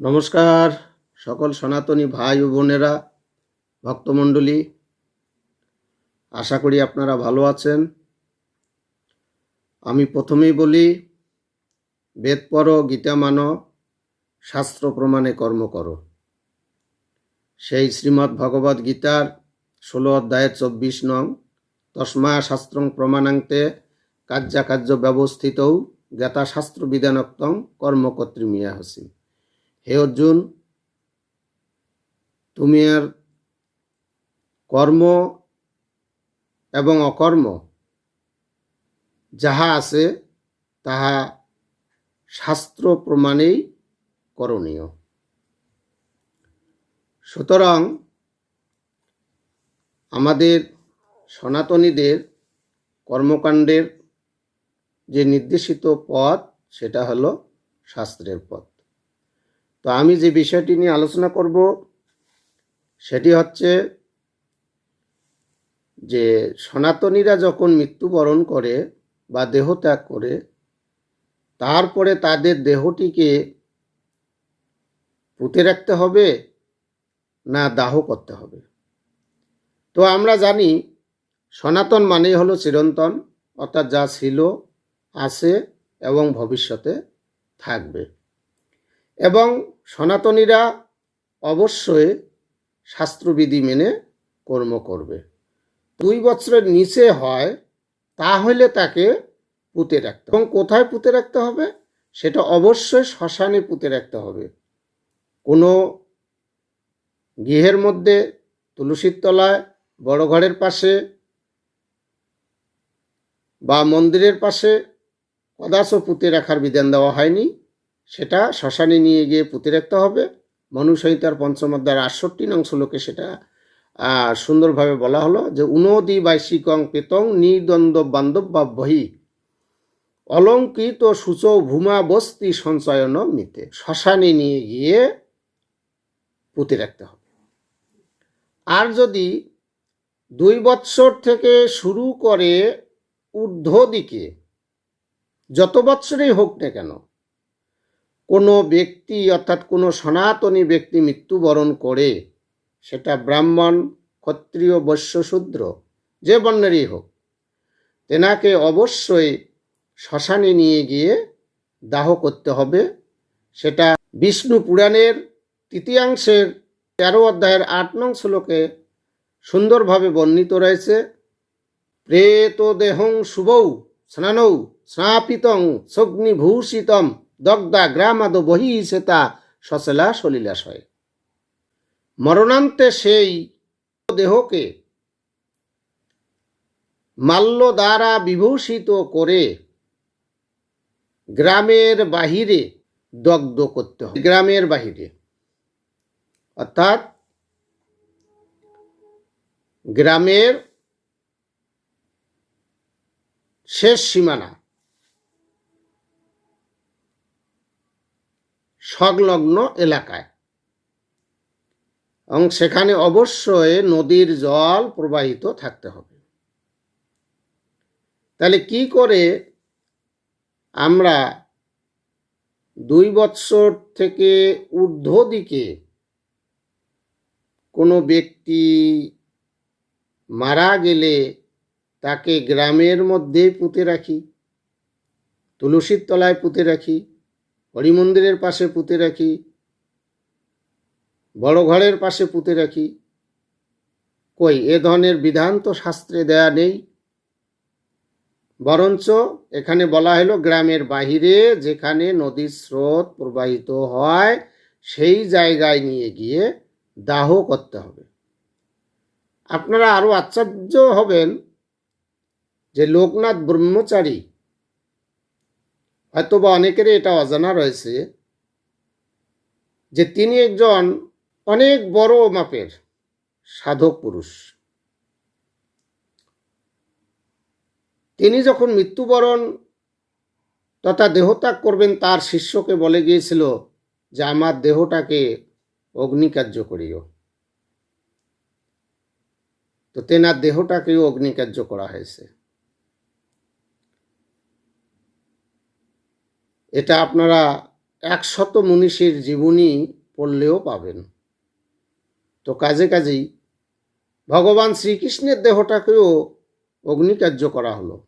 নমস্কার, সকল সনাতনী ভাই ও বোনেরা, ভক্তমণ্ডলী। আশা করি আপনারা ভালো আছেন। আমি প্রথমেই বলি, বেদ পড়ো, গীতা মানো, শাস্ত্র প্রমাণে কর্ম করো। সেই শ্রীমদ্ ভগবদ গীতার ষোলো অধ্যায়ের চব্বিশ নং তস্মা শাস্ত্রং প্রমাণান্তে কার্যাকার্য ব্যবস্থিতও জ্ঞাতা শাস্ত্র বিধানক্তং কর্মকর্তৃমিয়া হসি হে অর্জুন, তুমি আর কর্ম এবং অকর্ম যাহা আছে তাহা শাস্ত্র প্রমাণেই করণীয়। সুতরাং আমাদের সনাতনীদের কর্মকাণ্ডের যে নির্দেশিত পথ, সেটা হলো শাস্ত্রের পথ। তো আমি যে বিষয়টি নিয়ে আলোচনা করব, সেটি হচ্ছে যে সনাতনীরা যখন মৃত্যুবরণ করে বা দেহত্যাগ করে, তারপরে তাদের দেহটিকে পুঁতে রাখতে হবে না দাহ করতে হবে? তো আমরা জানি সনাতন মানেই হলো চিরন্তন, অর্থাৎ যা ছিল, আছে এবং ভবিষ্যতে থাকবে। এবং সনাতনীরা অবশ্যই শাস্ত্রবিধি মেনে কর্ম করবে। দুই বছরের নিচে হয়, তাহলে তাকে পুঁতে রাখতে এবং কোথায় পুঁতে রাখতে হবে? সেটা অবশ্যই শ্মশানে পুঁতে রাখতে হবে। কোনো গৃহের মধ্যে, তুলসীর তলায়, বড় ঘরের পাশে বা মন্দিরের পাশে কদাচ পুঁতে রাখার বিধান দেওয়া হয়নি। সেটা শ্মশানে নিয়ে গিয়ে পুঁতে রাখতে হবে। মনুসংহিতার পঞ্চম অধ্যায়ের আটষট্টি নং শ্লোকে সেটা সুন্দরভাবে বলা হলো যে, উনদি বাইশিকং পেতং নির্দ্বন্দ্ব বান্ধব বা বহি অলঙ্কৃত সূচ ভূমা বস্তি সঞ্চয়ন মিতে। শ্মশানে নিয়ে গিয়ে পুঁতে রাখতে হবে। আর যদি দুই বৎসর থেকে শুরু করে ঊর্ধ্ব দিকে যত বৎসরেই হোক না কেন কোনো ব্যক্তি অর্থাৎ কোনো সনাতনী ব্যক্তি মৃত্যুবরণ করে, সেটা ব্রাহ্মণ, ক্ষত্রিয়, বৈশ্য, শূদ্র, যে বর্ণেরই হোক, তেনাকে অবশ্যই শ্মশানে নিয়ে গিয়ে দাহ করতে হবে। সেটা বিষ্ণু পুরাণের তৃতীয়াংশের তেরো অধ্যায়ের আট নং শ্লোকে সুন্দরভাবে বর্ণিত রয়েছে প্রেত দেহং শুভৌ স্নানৌ স্নাপিতং সগ্নিভূষিতম দগ্ধা গ্রামাদ বহি সেতা সচেলা সলিলাশয় মরণান্তে সেই দেহকে মাল্য দ্বারা বিভূষিত করে গ্রামের বাহিরে দগ্ধ করতে হবে গ্রামের বাহিরে। অর্থাৎ গ্রামের শেষ সীমানা সংলগ্ন এলাকায়। এবং সেখানে অবশ্যই নদীর জল প্রবাহিত থাকতে হবে। তাহলে কি করে আমরা দুই বৎসর থেকে ঊর্ধ্ব দিকে কোনো ব্যক্তি মারা গেলে তাকে গ্রামের মধ্যে পুঁতে রাখি, তুলসীর তলায় পুঁতে রাখি হরিমন্দিরের পাশে পুঁতে রাখি, বড় ঘরের পাশে পুঁতে রাখি। কই, এ ধরনের বিধান তো শাস্ত্রে দেয়া নেই। বরঞ্চ এখানে বলা হলো, গ্রামের বাহিরে যেখানে নদীর স্রোত প্রবাহিত হয়, সেই জায়গায় নিয়ে গিয়ে দাহ করতে হবে। আপনারা আরও আশ্চর্য হবেন যে লোকনাথ ব্রহ্মচারী হয়তোবা অনেকেরই এটা অজানা রয়েছে যে তিনি একজন অনেক বড় মাপের সাধক পুরুষ। তিনি যখন মৃত্যুবরণ তথা দেহত্যাগ করবেন, তার শিষ্যকে বলে গিয়েছিল যে, আমার দেহটাকে অগ্নিকার্য করিও। তো তেনার দেহটাকেও অগ্নিকার্য করা হয়েছে। এটা আপনারা একশত মনীষীর জীবনী পড়লেও পাবেন। তো কাজে কাজেই ভগবান শ্রীকৃষ্ণের দেহটাকেও অগ্নিকার্য করা হলো।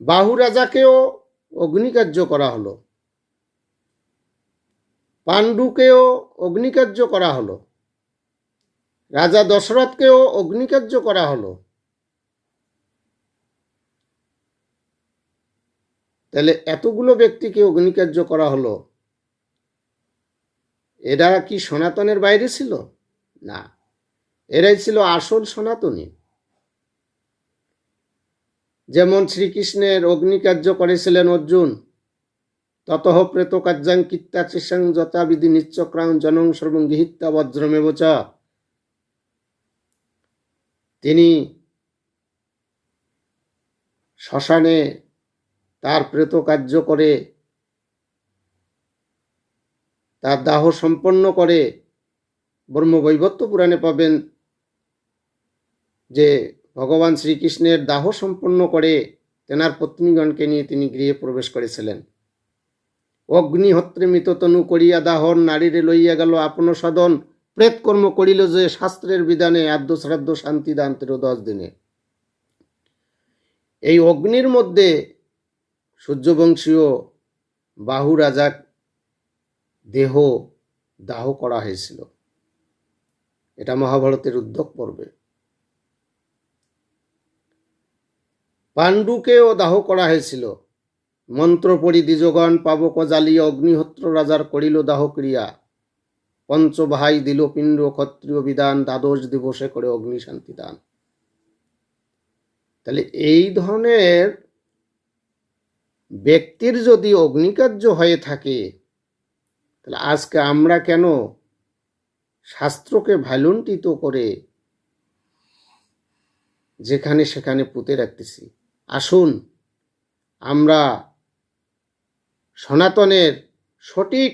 বাহু রাজাকেও অগ্নিকার্য করা হলো। পাণ্ডুকেও অগ্নিকার্য করা হলো। রাজা দশরথকেও অগ্নিকার্য করা হলো। তাহলে এতগুলো ব্যক্তিকে অগ্নিকার্য করা হলো? এরা কি সনাতনের বাইরে ছিল? না। এরাই ছিল আসল সনাতনী। যেমন শ্রীকৃষ্ণের অগ্নিকার্য করেছিলেন অর্জুন, ততঃ প্রেত কার্যাং কীর্তা চিসাং যথাবিধি নিচ্চক্রাং জনং সর্বং গৃহীতা বজ্রমেব চ। তিনি শ্মশানে তার প্রেত কার্য করে, তার দাহ সম্পন্ন করে। ব্রহ্মবৈবত্য পুরাণে পাবেন যে, ভগবান শ্রীকৃষ্ণের দাহ সম্পন্ন করে তেনার পত্নীগণকে নিয়ে তিনি গৃহে প্রবেশ করেছিলেন। অগ্নিহত্রে মৃততনু করিয়া দাহন নারীরে লইয়া গেল আপন সদন। প্রেতকর্ম করিল যে, শাস্ত্রের বিধানে আদ্য শ্রাদ্ধ শান্তি দান দশ দিনে। এই অগ্নির মধ্যে সূর্যবংশীয় বাহু রাজার দেহ দাহ করা হয়েছিল। এটা মহাভারতের উদ্যোগ পর্বে। পাণ্ডুকেও দাহ করা হয়েছিল। মন্ত্র পড়ি দ্বিজগণ পাবক জ্বালিয়া অগ্নিহোত্র রাজার করিল দাহ ক্রিয়া। পঞ্চভাই দিল পিণ্ড, ক্ষত্রিয় বিধান, দ্বাদশ দিবসে করে অগ্নি শান্তি দান। তাহলে এই ধরনের ব্যক্তির যদি অগ্নিকার্য হয়ে থাকে, তাহলে আজকে আমরা কেন শাস্ত্রকে ভ্যালুন্টিত করে যেখানে সেখানে পুঁতে রাখতেছি? আসুন, আমরা সনাতনের সঠিক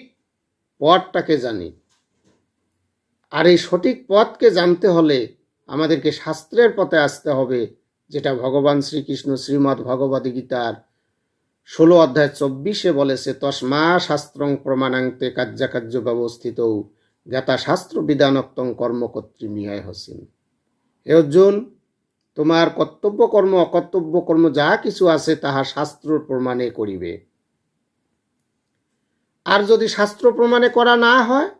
পথটাকে জানি। আর এই সঠিক পথকে জানতে হলে আমাদেরকে শাস্ত্রের পথে আসতে হবে, যেটা ভগবান শ্রীকৃষ্ণ শ্রীমদ্ ভগবদ্ গীতার ষোলো অধ্যায় চব্বিশে বলেছে তসমা শাস্ত্রং প্রমাণান্তে কার্যাকার্য ব্যবস্থিত, জ্ঞাতা শাস্ত্র বিধানক্তং কর্মকর্ত্রী মিহায় হোসেন। হে অর্জুন, তোমার কর্তব্য কর্ম, অকর্তব্য কর্ম যা কিছু আছে তাহা শাস্ত্র প্রমাণে করিবে। আর যদি শাস্ত্র প্রমাণে করা না হয়,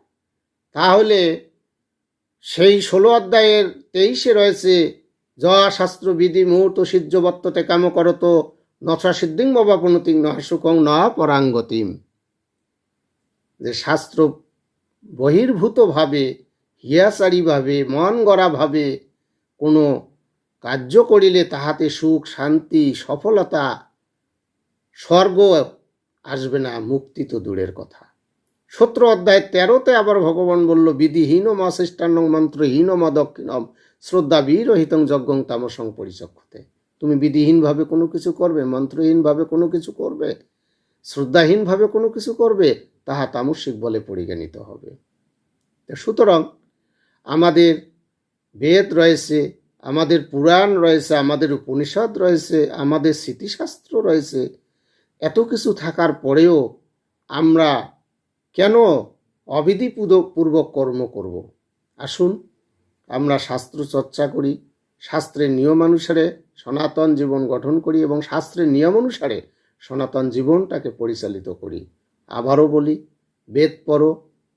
তাহলে সেই ষোলো অধ্যায়ের তেইশে রয়েছে, যা শাস্ত্র বিধি মুহূর্ত সিদ্ধবত্ততে কাম করত নথা সিদ্ধিং বাবাপনতিং নহ সুখং ন পরাঙ্গতিম। যে শাস্ত্র বহির্ভূতভাবে হিয়াচারীভাবে মন গড়াভাবে কোনো কার্য করিলে তাহাতে সুখ, শান্তি, সফলতা, স্বর্গ আসবে না, মুক্তি তো দূরের কথা। সত্র অধ্যায় তেরোতে আবার ভগবান বলল বিধিহীন মশিষ্টান্ন মন্ত্রহীন মদক্ষিণম শ্রদ্ধা বীরহিতং যজ্ঞং তামসং পরিচক্ষতে। তুমি বিধিহীনভাবে কোনো কিছু করবে, মন্ত্রহীনভাবে কোনো কিছু করবে, শ্রদ্ধাহীনভাবে কোনো কিছু করবে, তাহা তামসিক বলে পরিগণিত হবে। সুতরাং আমাদের বেদ রয়েছে, আমাদের পুরাণ রয়েছে, আমাদের উপনিষদ রয়েছে, আমাদের স্মৃতিশাস্ত্র রয়েছে, এত কিছু থাকার পরেও আমরা কেন অবিধিপূর্বক কর্ম করব? আসুন আমরা শাস্ত্র চর্চা করি, শাস্ত্রের নিয়ম অনুসারে সনাতন জীবন গঠন করি এবং শাস্ত্রের নিয়ম অনুসারে সনাতন জীবনটাকে পরিচালিত করি। আবারও বলি, বেদ পড়ো,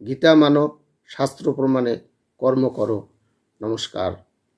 গীতা মানো, শাস্ত্র প্রমাণে কর্ম করো। নমস্কার।